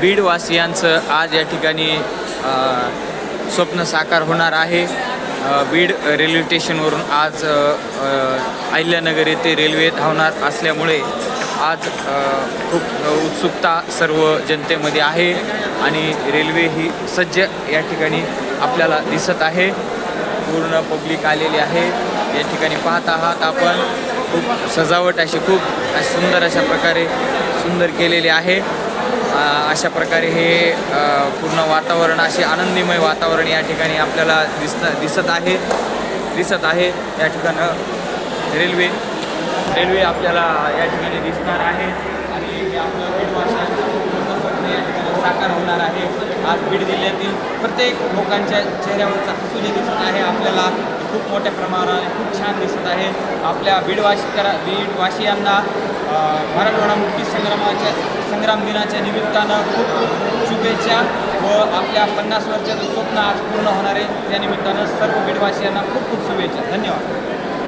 बीडवासियांचं आज या ठिकाणी स्वप्न साकार होणार आहे. बीड रेल्वे स्टेशनवरून आज अहिल्यानगर येथे रेल्वे धावणार असल्यामुळे आज खूप उत्सुकता सर्व जनतेमध्ये आहे आणि रेल्वे ही सज्ज या ठिकाणी आपल्याला दिसत आहे. पूर्ण पब्लिक आलेली आहे. या ठिकाणी पाहत आहात आपण. खूप सजावट अशी खूप अशी सुंदर अशा प्रकारे सुंदर केलेली आहे. अशा प्रकारे हे पूर्ण वातावरण असे आनंदीमय वातावरण या ठिकाणी आपल्याला दिसत दिसत आहे. दिसत आहे. या ठिकाणं रेल्वे रेल्वे आपल्याला या ठिकाणी दिसणार आहे. आणि आपलं बीडवासियांचं पूर्ण स्वप्न या ठिकाणी साकार होणार आहे. आज बीड जिल्ह्यातील प्रत्येक लोकांच्या चेहऱ्यावरचा हसू जे दिसत आहे. आपल्याला खूप मोठ्या प्रमाणात खूप छान दिसत आहे. आपल्या बीडवासिकरा बीडवासियांना मराठवाडा मुक्ती संग्रामाच्या संग्राम दिनाच्या निमित्तानं खूप खूप शुभेच्छा व आपल्या पन्नास वर्षाचं स्वप्न आज पूर्ण होणार आहे. त्या निमित्तानं सर्व बीडवासियांना खूप खूप शुभेच्छा. धन्यवाद.